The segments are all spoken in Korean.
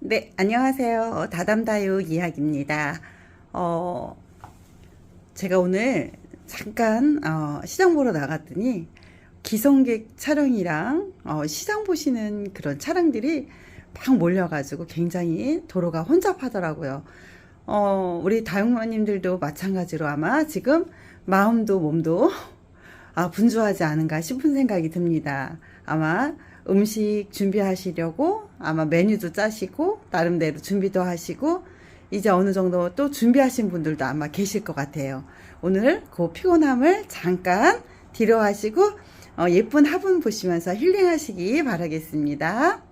네, 안녕하세요. 다담다유 이야기입니다. 어, 제가 오늘 잠깐 어, 시장 보러 나갔더니 기성객 차량이랑 어, 시장 보시는 그런 차량들이 막 몰려가지고 굉장히 도로가 혼잡하더라고요. 어, 우리 다용마님들도 마찬가지로 아마 지금 마음도 몸도 아, 분주하지 않은가 싶은 생각이 듭니다. 아마 음식 준비하시려고 아마 메뉴도 짜시고 나름대로 준비도 하시고 이제 어느 정도 또 준비하신 분들도 아마 계실 것 같아요. 오늘 그 피곤함을 잠깐 뒤로 하시고 어, 예쁜 화분 보시면서 힐링하시기 바라겠습니다.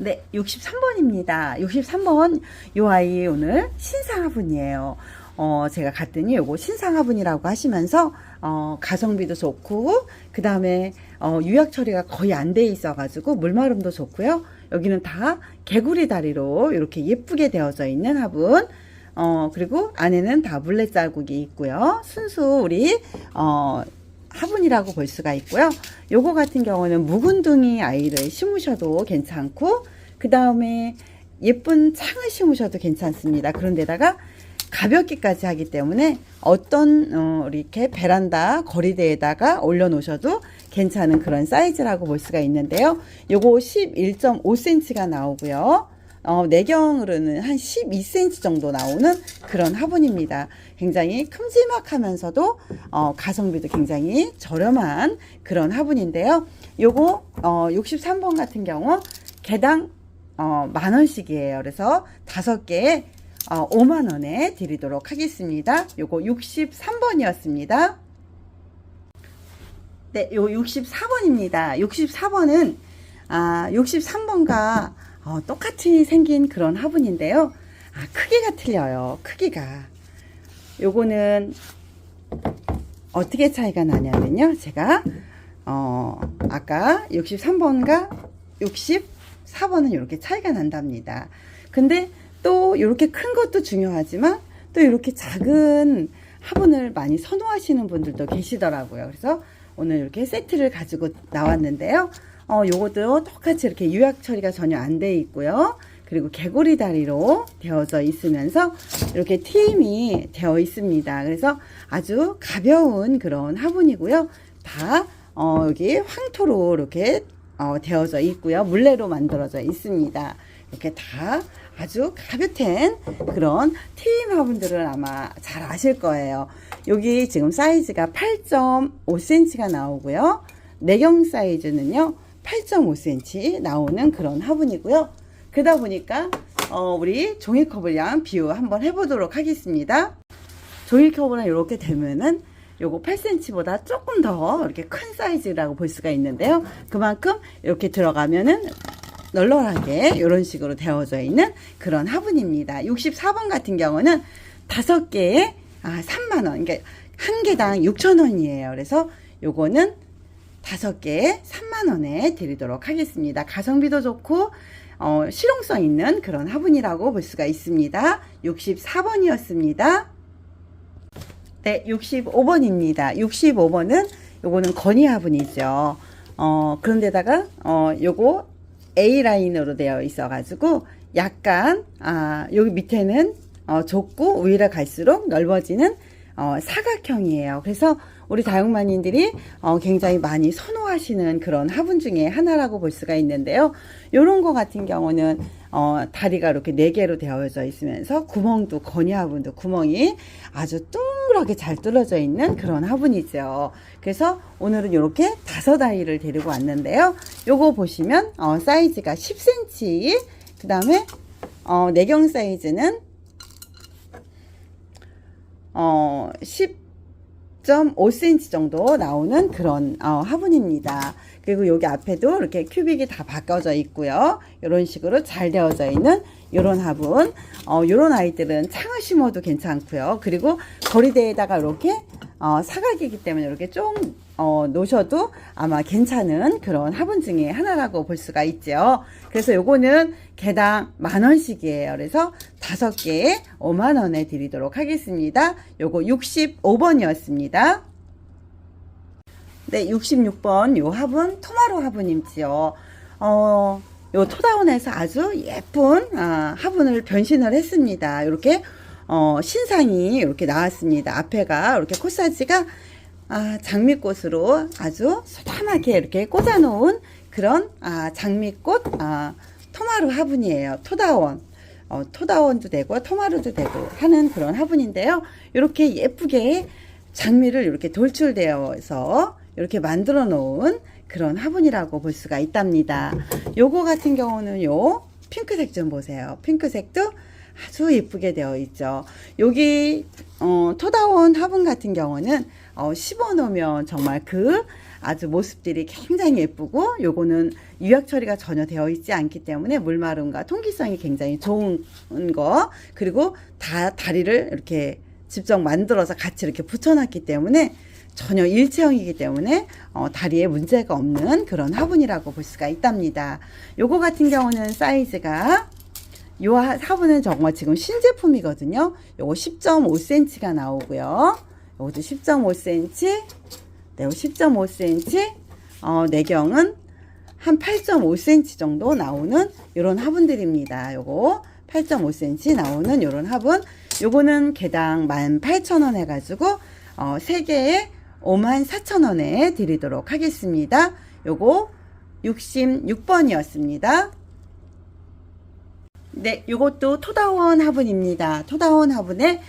네, 63번입니다. 63번 요 아이 오늘 신상화분이에요. 어, 제가 갔더니 요거 신상화분이라고 하시면서 어, 가성비도 좋고 그 다음에 어, 유약 처리가 거의 안 돼 있어 가지고 물마름도 좋고요. 여기는 다 개구리 다리로 이렇게 예쁘게 되어져 있는 화분. 어, 그리고 안에는 다 물레 자국이 있고요. 순수 우리 어, 화분이라고 볼 수가 있고요. 요거 같은 경우는 묵은둥이 아이를 심으셔도 괜찮고 그 다음에 예쁜 창을 심으셔도 괜찮습니다. 그런데다가 가볍기까지 하기 때문에 어떤 어, 이렇게 베란다 거리대에다가 올려놓으셔도 괜찮은 그런 사이즈라고 볼 수가 있는데요. 요거 11.5cm가 나오고요. 어, 내경으로는 한 12cm 정도 나오는 그런 화분입니다. 굉장히 큼지막하면서도 어, 가성비도 굉장히 저렴한 그런 화분인데요. 요거 어, 63번 같은 경우 개당 어, 만 원씩이에요. 그래서 다섯 개에 어, 5만 원에 드리도록 하겠습니다. 요거 63번이었습니다. 네, 요 64번입니다. 64번은 아, 63번과 어, 똑같이 생긴 그런 화분인데요. 아, 크기가 틀려요. 크기가. 요거는 어떻게 차이가 나냐면요. 제가 어, 아까 63번과 64번은 이렇게 차이가 난답니다. 근데 또 이렇게 큰 것도 중요하지만 또 이렇게 작은 화분을 많이 선호하시는 분들도 계시더라고요. 그래서 오늘 이렇게 세트를 가지고 나왔는데요. 어, 요것도 똑같이 이렇게 유약 처리가 전혀 안 돼 있고요. 그리고 개구리 다리로 되어져 있으면서 이렇게 팀이 되어 있습니다. 그래서 아주 가벼운 그런 화분이고요. 다 어, 여기 황토로 이렇게 어, 되어져 있고요. 물레로 만들어져 있습니다. 이렇게 다 아주 가볍텐 그런 팀 화분들을 아마 잘 아실 거예요. 여기 지금 사이즈가 8.5cm가 나오고요. 내경 사이즈는요. 8.5cm 나오는 그런 화분이고요. 그러다 보니까 어, 우리 종이컵을 양 비유 한번 해보도록 하겠습니다. 종이컵이랑 이렇게 되면은 요거 8cm보다 조금 더 이렇게 큰 사이즈라고 볼 수가 있는데요. 그만큼 이렇게 들어가면은 널널하게 이런 식으로 되어져 있는 그런 화분입니다. 64번 같은 경우는 다섯 개에 아, 3만 원. 그러니까 한 개당 6천 원이에요. 그래서 요거는 다섯 개에 3만 원에 드리도록 하겠습니다. 가성비도 좋고 어, 실용성 있는 그런 화분이라고 볼 수가 있습니다. 64번이었습니다. 네, 65번입니다. 65번은 요거는 건이 화분이죠. 어, 그런데다가 어, 요거 A 라인으로 되어 있어 가지고 약간 아, 여기 밑에는 어, 좁고 위로 갈수록 넓어지는 어, 사각형이에요. 그래서 우리 다육마님들이 어, 굉장히 많이 선호하시는 그런 화분 중에 하나라고 볼 수가 있는데요. 요런 거 같은 경우는 어, 다리가 이렇게 네 개로 되어져 있으면서 구멍도 건이 화분도 구멍이 아주 둥그렇게 잘 뚫어져 있는 그런 화분이죠. 그래서 오늘은 이렇게 다섯 아이를 데리고 왔는데요. 요거 보시면 어, 사이즈가 10cm 그 다음에 어, 내경 사이즈는 어, 10.5cm 정도 나오는 그런 어, 화분입니다. 그리고 여기 앞에도 이렇게 큐빅이 다 바꿔져 있고요. 이런 식으로 잘 되어져 있는 이런 화분. 어, 이런 아이들은 창을 심어도 괜찮고요. 그리고 거리대에다가 이렇게 어, 사각이기 때문에 이렇게 좀 어, 놓으셔도 아마 괜찮은 그런 화분 중에 하나라고 볼 수가 있죠. 그래서 요거는 개당 만 원씩이에요. 그래서 다섯 개에 5만 원에 드리도록 하겠습니다. 요거 65번이었습니다. 네, 66번 요 화분 토마로 화분임지요. 어, 요 토다운에서 아주 예쁜 아, 화분을 변신을 했습니다. 이렇게 어, 신상이 이렇게 나왔습니다. 앞에가 이렇게 코사지가 아, 장미꽃으로 아주 소담하게 이렇게 꽂아놓은 그런 아, 장미꽃 아, 토마루 화분이에요. 토다원. 어, 토다원도 되고 토마루도 되고 하는 그런 화분인데요. 이렇게 예쁘게 장미를 이렇게 돌출되어서 이렇게 만들어 놓은 그런 화분이라고 볼 수가 있답니다. 요거 같은 경우는 요 핑크색 좀 보세요. 핑크색도 아주 예쁘게 되어 있죠. 여기 어, 토다원 화분 같은 경우는 어, 씹어 놓으면 정말 그 아주 모습들이 굉장히 예쁘고 요거는 유약 처리가 전혀 되어 있지 않기 때문에 물마름과 통기성이 굉장히 좋은 거 그리고 다 다리를 이렇게 직접 만들어서 같이 이렇게 붙여놨기 때문에 전혀 일체형이기 때문에 어, 다리에 문제가 없는 그런 화분이라고 볼 수가 있답니다. 요거 같은 경우는 사이즈가 요 하- 화분은 정말 지금 신제품이거든요. 요거 10.5cm가 나오고요. 요것도 10.5cm, 네, 요 10.5cm, 어, 내경은 한 8.5cm 정도 나오는 요런 화분들입니다. 요거 8.5cm 나오는 요런 화분. 요거는 개당 18,000원 해가지고, 어, 3개에 54,000원에 드리도록 하겠습니다. 요거 66번이었습니다. 네, 요것도 토다원 화분입니다. 토다원 화분에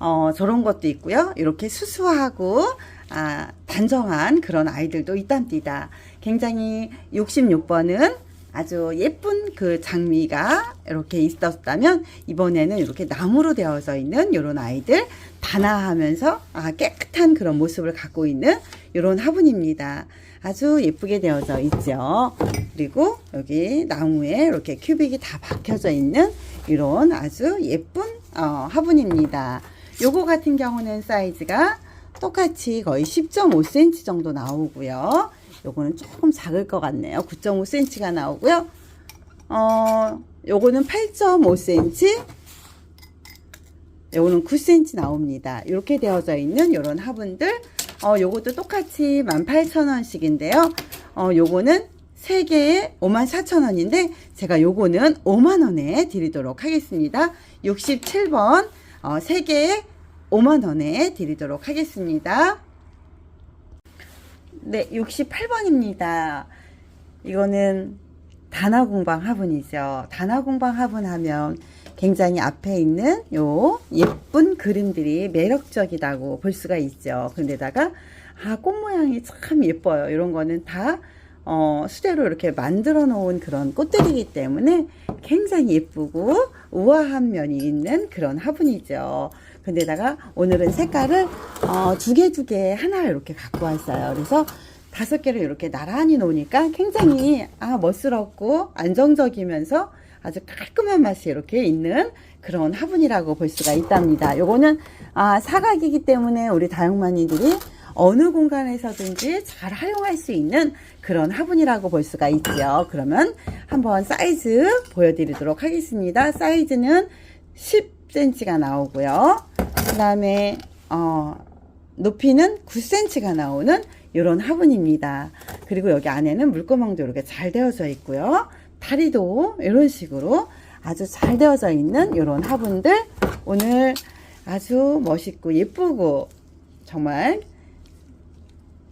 어, 저런 것도 있고요. 이렇게 수수하고 아, 단정한 그런 아이들도 있답니다. 굉장히 66번은 아주 예쁜 그 장미가 이렇게 있었다면 이번에는 이렇게 나무로 되어져 있는 이런 아이들 단아하면서 아, 깨끗한 그런 모습을 갖고 있는 이런 화분입니다. 아주 예쁘게 되어져 있죠. 그리고 여기 나무에 이렇게 큐빅이 다 박혀져 있는 이런 아주 예쁜 어, 화분입니다. 요거 같은 경우는 사이즈가 똑같이 거의 10.5cm 정도 나오고요. 요거는 조금 작을 것 같네요. 9.5cm가 나오고요. 어, 요거는 8.5cm, 요거는 9cm 나옵니다. 이렇게 되어져 있는 요런 화분들, 어, 요것도 똑같이 18,000원씩인데요. 어, 요거는 3개에 54,000원인데, 제가 요거는 5만원에 드리도록 하겠습니다. 67번, 어, 3개에 5만원에 드리도록 하겠습니다. 네, 68번입니다. 이거는 단화공방 화분이죠. 단화공방 화분 하면 굉장히 앞에 있는 요 예쁜 그림들이 매력적이다고 볼 수가 있죠. 그런데다가 아, 꽃 모양이 참 예뻐요. 이런 거는 다 어, 수제로 이렇게 만들어 놓은 그런 꽃들이기 때문에 굉장히 예쁘고 우아한 면이 있는 그런 화분이죠. 근데다가 오늘은 색깔을 어, 두 개 두 개 하나 이렇게 갖고 왔어요. 그래서 다섯 개를 이렇게 나란히 놓으니까 굉장히 아 멋스럽고 안정적이면서 아주 깔끔한 맛이 이렇게 있는 그런 화분이라고 볼 수가 있답니다. 요거는 아 사각이기 때문에 우리 다육마니들이 어느 공간에서든지 잘 활용할 수 있는 그런 화분이라고 볼 수가 있죠. 그러면 한번 사이즈 보여드리도록 하겠습니다. 사이즈는 10cm가 나오고요. 그 다음에 어, 높이는 9cm가 나오는 이런 화분입니다. 그리고 여기 안에는 물구멍도 이렇게 잘 되어져 있고요. 다리도 이런 식으로 아주 잘 되어져 있는 이런 화분들 오늘 아주 멋있고 예쁘고 정말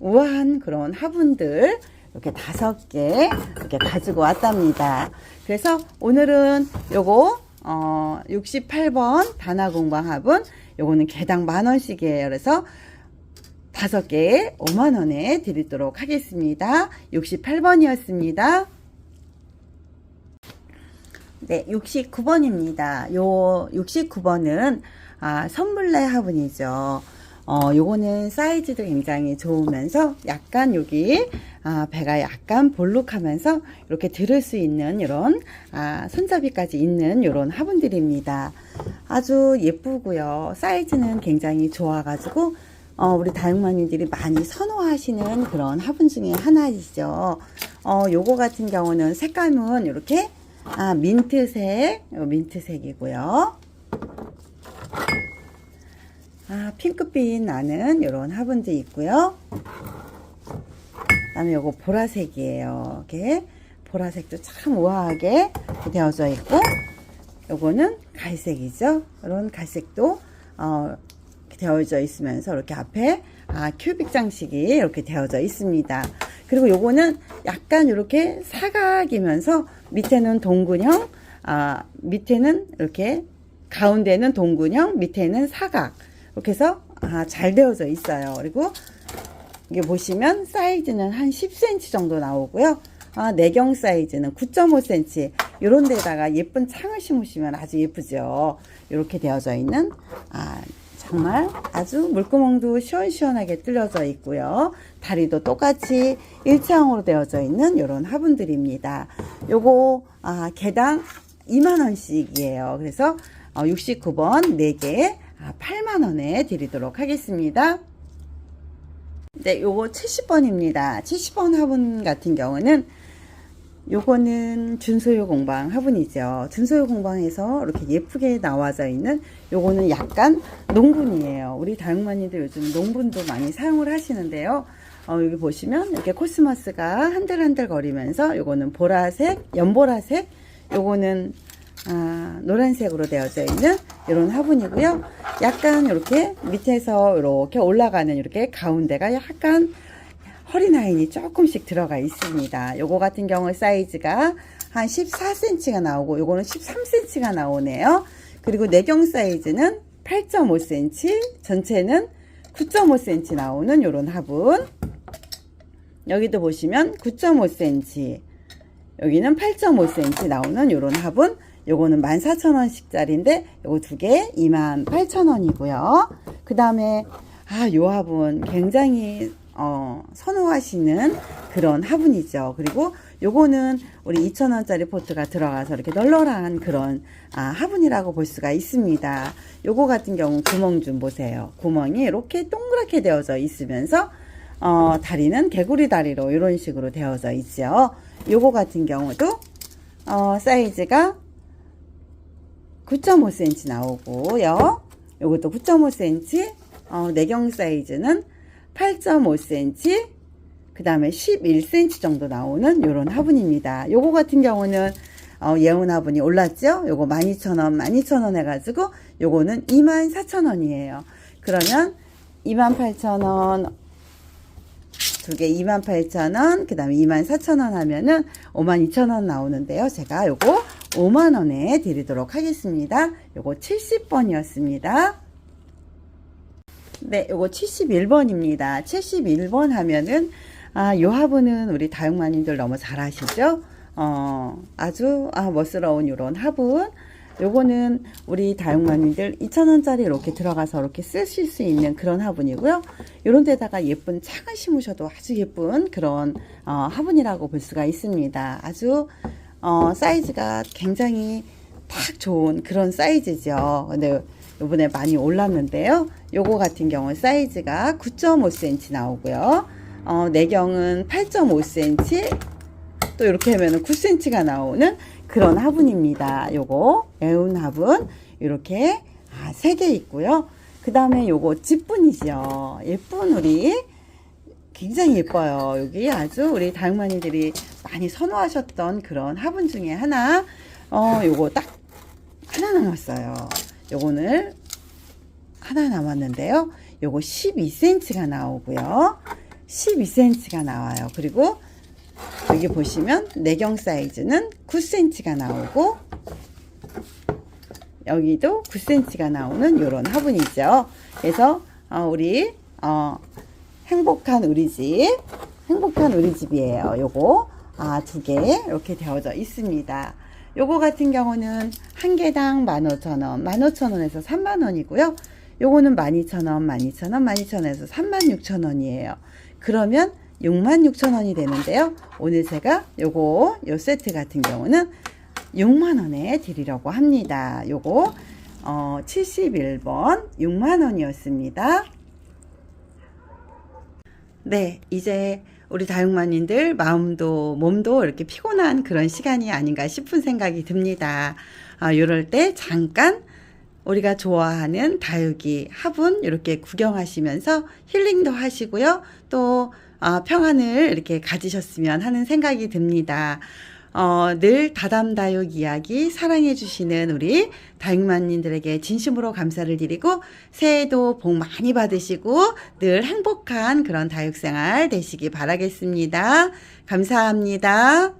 우아한 그런 화분들 이렇게 다섯 개 이렇게 가지고 왔답니다. 그래서 오늘은 요거 어 68번 단화 공방 화분 요거는 개당 만 원씩이에요. 그래서 다섯 개에 5만 원에 드리도록 하겠습니다. 68번이었습니다. 네, 69번입니다. 요 69번은 아, 선물내 화분이죠. 어, 요거는 사이즈도 굉장히 좋으면서 약간 여기 아, 배가 약간 볼록하면서 이렇게 들을 수 있는 이런 아, 손잡이까지 있는 이런 화분들입니다. 아주 예쁘고요. 사이즈는 굉장히 좋아가지고 어, 우리 다육마님들이 많이 선호하시는 그런 화분 중에 하나이죠. 어, 요거 같은 경우는 색감은 이렇게 아, 민트색, 요 민트색이고요. 아, 핑크빛 나는 이런 화분도 있고요. 그다음에 요거 보라색이에요. 이렇게 보라색도 참 우아하게 되어져 있고, 요거는 갈색이죠. 이런 갈색도 어, 되어져 있으면서 이렇게 앞에 아, 큐빅 장식이 이렇게 되어져 있습니다. 그리고 요거는 약간 이렇게 사각이면서 밑에는 동근형, 아, 밑에는 이렇게 가운데는 동근형, 밑에는 사각. 이렇게 해서 아, 잘 되어져 있어요. 그리고 이게 보시면 사이즈는 한 10cm 정도 나오고요. 아, 내경 사이즈는 9.5cm. 요런 데다가 예쁜 창을 심으시면 아주 예쁘죠. 이렇게 되어져 있는 아, 정말 아주 물구멍도 시원시원하게 뚫려져 있고요. 다리도 똑같이 일체형으로 되어져 있는 이런 화분들입니다. 요거 아, 개당 2만원씩이에요. 그래서 어, 69번 4개 아, 8만원에 드리도록 하겠습니다. 네, 요거 70번입니다. 70번 화분 같은 경우는 요거는 준소유 공방 화분이죠. 준소유 공방에서 이렇게 예쁘게 나와져 있는 요거는 약간 농분이에요. 우리 다육마니들 요즘 농분도 많이 사용을 하시는데요. 어, 여기 보시면 이렇게 코스모스가 한들한들 거리면서 요거는 보라색, 연보라색, 요거는 아, 노란색으로 되어져 있는 이런 화분이고요. 약간 이렇게 밑에서 이렇게 올라가는 이렇게 가운데가 약간 허리 라인이 조금씩 들어가 있습니다. 요거 같은 경우 사이즈가 한 14cm가 나오고 요거는 13cm가 나오네요. 그리고 내경 사이즈는 8.5cm, 전체는 9.5cm 나오는 요런 화분. 여기도 보시면 9.5cm, 여기는 8.5cm 나오는 요런 화분. 요거는 14,000원씩짜리인데 요거 두 개 28,000원이고요. 그 다음에 아, 요 화분 굉장히 어, 선호하시는 그런 화분이죠. 그리고 요거는 우리 2,000원짜리 포트가 들어가서 이렇게 널널한 그런 아, 화분이라고 볼 수가 있습니다. 요거 같은 경우 구멍 좀 보세요. 구멍이 이렇게 동그랗게 되어져 있으면서 어, 다리는 개구리 다리로 이런 식으로 되어져 있죠. 요거 같은 경우도 어, 사이즈가 9.5cm 나오고요. 요것도 9.5cm, 어, 내경 사이즈는 8.5cm, 그 다음에 11cm 정도 나오는 요런 화분입니다. 요거 같은 경우는 어, 예운 화분이 올랐죠? 요거 12,000원, 12,000원 해가지고 요거는 24,000원이에요. 그러면 28,000원, 두 개 28,000원, 그 다음에 24,000원 하면은 52,000원 나오는데요. 제가 요거 5만원에 드리도록 하겠습니다. 요거 70번이었습니다. 네, 요거 71번입니다. 71번 하면은, 아, 요 화분은 우리 다육마님들 너무 잘 아시죠? 어, 아주, 아, 멋스러운 요런 화분. 요거는 우리 다육마님들 2,000원짜리 이렇게 들어가서 이렇게 쓰실 수 있는 그런 화분이고요. 요런 데다가 예쁜 창을 심으셔도 아주 예쁜 그런, 어, 화분이라고 볼 수가 있습니다. 아주, 어, 사이즈가 굉장히 딱 좋은 그런 사이즈죠. 근데 요번에 많이 올랐는데요. 요거 같은 경우 사이즈가 9.5cm 나오고요. 어, 내경은 8.5cm, 또 이렇게 하면 9cm가 나오는 그런 화분입니다. 요거 애운 화분 이렇게 아, 3개 있고요. 그 다음에 요거 집분이죠. 예쁜 우리 굉장히 예뻐요. 여기 아주 우리 다육마니들이 많이 선호하셨던 그런 화분 중에 하나. 어, 요거 딱 하나 남았어요. 요거는 하나 남았는데요. 요거 12cm가 나오고요. 12cm가 나와요. 그리고 여기 보시면 내경 사이즈는 9cm가 나오고 여기도 9cm가 나오는 이런 화분이죠. 그래서 어, 우리 어, 행복한 우리 집 행복한 우리 집이에요. 요거 아, 두 개 이렇게 되어져 있습니다. 요거 같은 경우는 한 개당 15,000원, 15,000원에서 3만원이고요. 요거는 12,000원, 12,000원, 12,000원에서 36,000원이에요. 그러면 66,000원이 되는데요. 오늘 제가 요거 요 세트 같은 경우는 6만원에 드리려고 합니다. 요거 어, 71번 6만원이었습니다. 네, 이제 우리 다육마님들 마음도 몸도 이렇게 피곤한 그런 시간이 아닌가 싶은 생각이 듭니다. 아, 이럴 때 잠깐 우리가 좋아하는 다육이 화분 이렇게 구경하시면서 힐링도 하시고요. 또 아, 평안을 이렇게 가지셨으면 하는 생각이 듭니다. 어, 늘 다담다육 이야기 사랑해주시는 우리 다육마님들에게 진심으로 감사를 드리고 새해도 복 많이 받으시고 늘 행복한 그런 다육생활 되시기 바라겠습니다. 감사합니다.